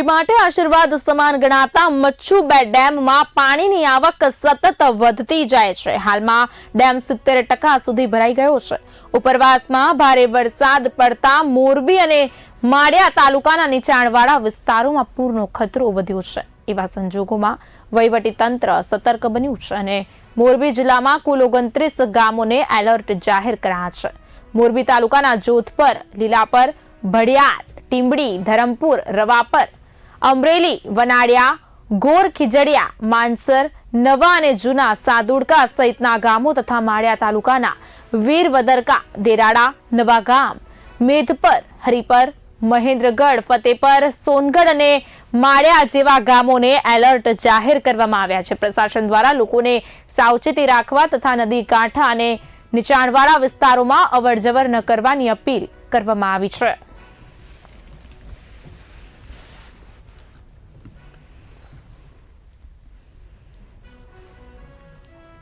મોરબી માટે આશીર્વાદ સમાન ગણાતા મચ્છુ બે ડેમમાં પાણીની આવક સતત વધતી જાય છે. હાલમાં ડેમ સિત્તેર ટકા સુધી ભરાઈ ગયો છે. ઉપરવાસમાં ભારે વરસાદ પડતા મોરબી અને માળિયા તાલુકાના નીચાણવાળા વિસ્તારોમાં પૂરનો ખતરો વધ્યો છે. એવા સંજોગોમાં વહીવટી તંત્ર સતર્ક બન્યું છે અને મોરબી જિલ્લામાં કુલ ઓગણત્રીસ ગામોને એલર્ટ જાહેર કરાયા છે. મોરબી તાલુકાના જોધપર, લીલાપર, ભડિયાર, ટીંબડી, ધરમપુર, રવાપર અમરેલી, વનાડિયા, ગોર, ખીજડિયા માનસર નવા અને જૂના સાદુડકા સહિતના ગામો તથા માળિયા તાલુકાના વીરવદરકા દેરાડા, નવા ગામ, મેધપર, હરિપર, મહેન્દ્રગઢ, ફતેપર, સોનગઢ અને માળિયા જેવા ગામોને એલર્ટ જાહેર કરવામાં આવ્યા છે. પ્રશાસન દ્વારા લોકોને સાવચેતી રાખવા તથા નદી, કાંઠા અને નીચાણવાળા વિસ્તારોમાં અવરજવર ન કરવાની અપીલ કરવામાં આવી છે.